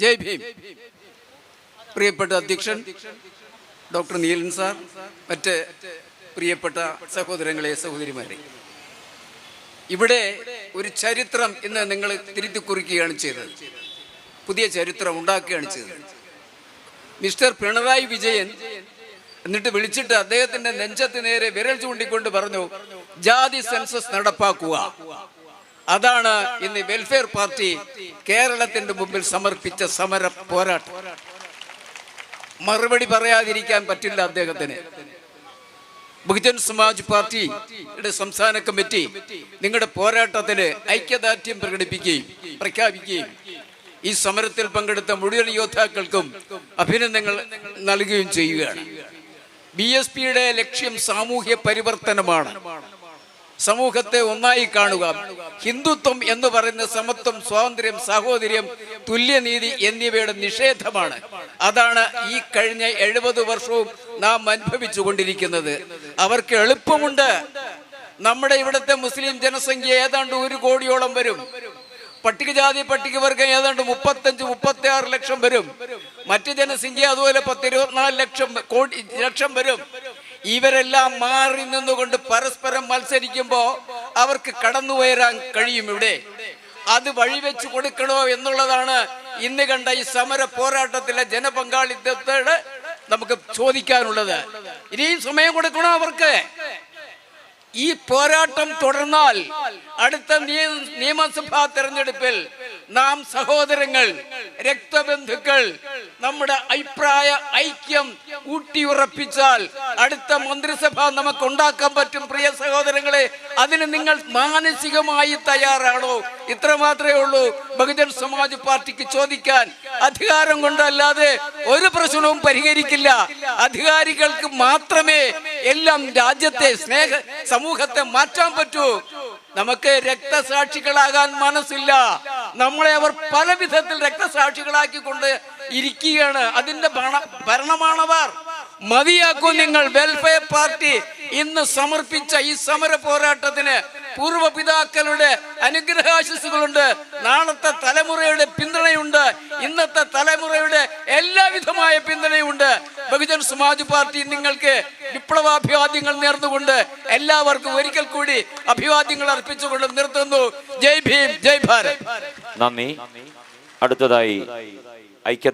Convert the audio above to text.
ജയ് ഭീം. പ്രിയപ്പെട്ട അധ്യക്ഷൻ ഡോക്ടർ നീലൻ സാർ മറ്റ് പ്രിയപ്പെട്ട സഹോദരങ്ങളെ സഹോദരിമാരെ. ഇവിടെ ഒരു ചരിത്രം ഇന്ന് നിങ്ങൾ തിരുത്തി കുറിക്കുകയാണ് ചെയ്തത്. പുതിയ ചരിത്രം ഉണ്ടാക്കുകയാണ് ചെയ്തത്. മിസ്റ്റർ പിണറായി വിജയൻ എന്നിട്ട് വിളിച്ചിട്ട് അദ്ദേഹത്തിന്റെ നെഞ്ചത്ത് നേരെ വിരൽ ചൂണ്ടിക്കൊണ്ട് പറഞ്ഞു ജാതി സെൻസസ് നടപ്പാക്കുക. അതാണ് ഇന്ന് വെൽഫെയർ പാർട്ടി കേരളത്തിന്റെ മുമ്പിൽ സമർപ്പിച്ച സമര പോരാട്ടം. മറുപടി പറയാതിരിക്കാൻ പറ്റില്ല അദ്ദേഹത്തിന്. ബഹുജൻ സമാജ് പാർട്ടിയുടെ സംസ്ഥാന കമ്മിറ്റി നിങ്ങളുടെ പോരാട്ടത്തിന് ഐക്യദാർഢ്യം പ്രകടിപ്പിക്കുകയും പ്രഖ്യാപിക്കുകയും ഈ സമരത്തിൽ പങ്കെടുത്ത മുഴുവൻ യോദ്ധാക്കൾക്കും അഭിനന്ദനങ്ങൾ നൽകുകയും ചെയ്യുകയാണ്. ബി എസ് പിയുടെ ലക്ഷ്യം സാമൂഹ്യ പരിവർത്തനമാണ്. സമൂഹത്തെ ഒന്നായി കാണുക. ഹിന്ദുത്വം എന്ന് പറയുന്ന സമത്വം സ്വാതന്ത്ര്യം സാഹോദര്യം തുല്യനീതി എന്നിവയുടെ നിഷേധമാണ്. അതാണ് ഈ കഴിഞ്ഞ എഴുപത് വർഷവും നാം അനുഭവിച്ചു കൊണ്ടിരിക്കുന്നത് അവർക്ക് എളുപ്പമുണ്ട്. നമ്മുടെ ഇവിടുത്തെ മുസ്ലിം ജനസംഖ്യ ഏതാണ്ട് ഒരു കോടിയോളം വരും. പട്ടികജാതി പട്ടികവർഗം ഏതാണ്ട് മുപ്പത്തഞ്ച് മുപ്പത്തി ആറ് ലക്ഷം വരും. മറ്റ് ജനസംഖ്യ അതുപോലെ പത്തിരുപത്തിനാല് ലക്ഷം കോടി ലക്ഷം വരും. ഇവരെല്ലാം മാറി നിന്നുകൊണ്ട് പരസ്പരം മത്സരിക്കുമ്പോൾ അവർക്ക് കടന്നു വരാൻ കഴിയും ഇവിടെ. അത് വഴിവെച്ച് കൊടുക്കണോ എന്നുള്ളതാണ് ഇന്ന് കണ്ട ഈ സമര പോരാട്ടത്തിലെ ജനപങ്കാളിത്തത്തോട് നമുക്ക് ചോദിക്കാനുള്ളത്. ഇനിയും സമയം കൊടുക്കണോ അവർക്ക്? ഈ പോരാട്ടം തുടർന്നാൽ അടുത്ത നിയമസഭാ തെരഞ്ഞെടുപ്പിൽ നാം സഹോദരങ്ങൾ രക്തബന്ധുക്കൾ നമ്മുടെ അഭിപ്രായ ഐക്യം ഊട്ടിയുറപ്പിച്ചാൽ അടുത്ത മന്ത്രിസഭ നമുക്ക് ഉണ്ടാക്കാൻ പറ്റും. പ്രിയ സഹോദരങ്ങളെ അതിന് നിങ്ങൾ മാനസികമായി തയ്യാറാണോ? ഇത്ര മാത്രമേ ഉള്ളൂ. ബഹുജൻ സമാജ് പാർട്ടിക്ക് ചോദിക്കാൻ അധികാരം കൊണ്ടല്ലാതെ ഒരു പ്രശ്നവും പരിഹരിക്കില്ല. അധികാരികൾക്ക് മാത്രമേ എല്ലാം രാജ്യത്തെ സ്നേഹ സമൂഹത്തെ മാറ്റാൻ പറ്റൂ. നമുക്ക് രക്തസാക്ഷികളാകാൻ മനസ്സില്ല. നമ്മളെ അവർ പല വിധത്തിൽ രക്തസാക്ഷികളാക്കിക്കൊണ്ട് ഇരിക്കുകയാണ്. അതിന്റെ ഭരണ- ഭരണമാണവർ. മതിയാക്കൂ നിങ്ങൾ വെൽഫെയർ പാർട്ടി ഇന്ന് സമർപ്പിച്ച ഈ സമര പോരാട്ടത്തിന് പൂർവ പിതാക്കളുടെ അനുഗ്രഹാശിസുകളുണ്ട് നാളത്തെ തലമുറയുടെ പിന്തുണയുണ്ട്. ഇന്നത്തെ തലമുറയുടെ എല്ലാവിധമായ പിന്തുണയുണ്ട്. ബഹുജൻ സമാജ് പാർട്ടി നിങ്ങൾക്ക് വിപ്ലവാഭിവാദ്യങ്ങൾ നേർന്നുകൊണ്ട് എല്ലാവർക്കും ഒരിക്കൽ കൂടി അഭിവാദ്യങ്ങൾ അർപ്പിച്ചുകൊണ്ട് നിർത്തുന്നു. ജയ് ഭീം ജയ് ഭാരത്. നന്ദി. അടുത്തതായി ഐക്യദാർഢ്യ